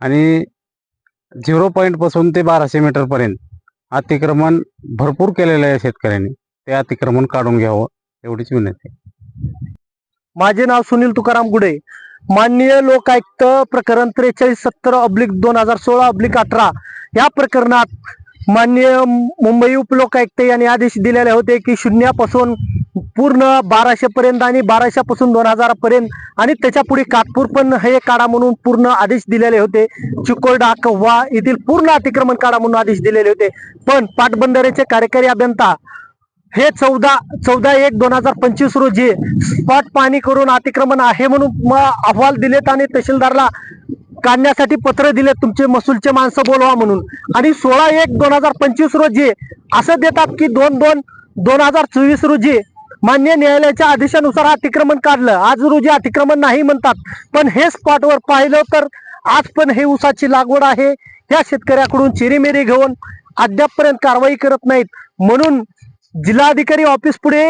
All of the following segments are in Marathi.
आणि झिरो पॉईंटपासून ते बाराशे मीटरपर्यंत अतिक्रमण भरपूर केलेलं आहे शेतकऱ्यांनी. ते अतिक्रमण काढून घ्यावं एवढीच विनंती माझे नाव सुनील तुकाराम गुडे माननीय लोकायुक्त प्रकरण त्रेचाळीस सत्तर अब्लिक दोन हजार सोळा अब्लिक अठरा या प्रकरणात माननीय मुंबई उपलोकायुक्त यांनी आदेश दिलेले होते की शून्यापासून पूर्ण बाराशे पर्यंत आणि बाराशेपासून दोन हजार पर्यंत. आणि त्याच्या पुढे कातपूर पण हे काढा म्हणून पूर्ण आदेश दिलेले होते. चिकोरडा कव्वा येथील पूर्ण अतिक्रमण काढा म्हणून आदेश दिलेले होते. पण पाटबंधारेचे कार्यकारी अभियंता हे चौदा चौदा एक दोन हजार पंचवीस रोजी स्पॉट पाणी करून अतिक्रमण आहे म्हणून अहवाल दिलेत आणि तहसीलदारला काढण्यासाठी पत्र दिले तुमचे महसूलचे माणसं बोलवा म्हणून. आणि सोळा एक दोन हजार पंचवीस रोजी असं देतात की दोन दोन दोन हजार चोवीस रोजी मान्य न्यायालयाच्या आदेशानुसार अतिक्रमण काढलं. आज रोजी अतिक्रमण नाही म्हणतात. पण हे स्पॉटवर पाहिलं तर आज पण हे ऊसाची लागवड आहे. या शेतकऱ्याकडून चिरीमिरी घेऊन अद्यापपर्यंत कारवाई करत नाहीत. म्हणून जिल्हाधिकारी ऑफिस पुढे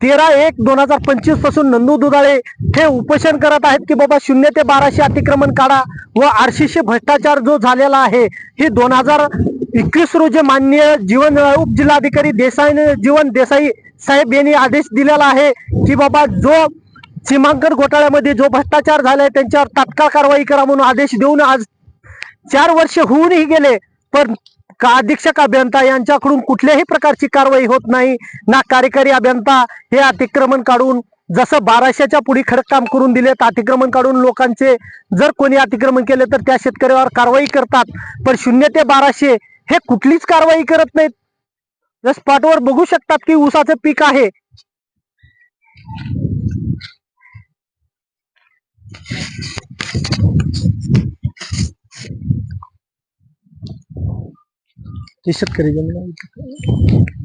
तेरा एक दोन हजार पंचवीसपासून नंदू दुधाळे हे उपोषण करत आहेत की बाबा शून्य ते बाराशे अतिक्रमण काढा व आरशीशी भ्रष्टाचार जो झालेला आहे हे दोन हजार एकवीस रोजी माननीय जीवन उपजिल्हाधिकारी देसाई जीवन देसाई साहेब यांनी आदेश दिलेला आहे की बाबा जो सीमांकन घोटाळ्यामध्ये जो भ्रष्टाचार झालाय त्यांच्यावर तात्काळ कारवाई करा म्हणून आदेश देऊन आज चार वर्ष होऊनही गेले पण का अधीक्षक अभियंता यांच्याकडून कुठल्याही प्रकारची कारवाई होत नाही. ना कार्यकारी अभियंता हे अतिक्रमण काढून जसं बाराशेच्या पुढे खडक काम करून दिलेत अतिक्रमण काढून लोकांचे जर कोणी अतिक्रमण केले तर त्या शेतकऱ्यावर कारवाई करतात. पण शून्य ते बाराशे हे कुठलीच कारवाई करत नाहीत. जर स्पॉटवर बघू शकतात की ऊसाचं पीक आहे. ते शेतकरी जमीन आहे.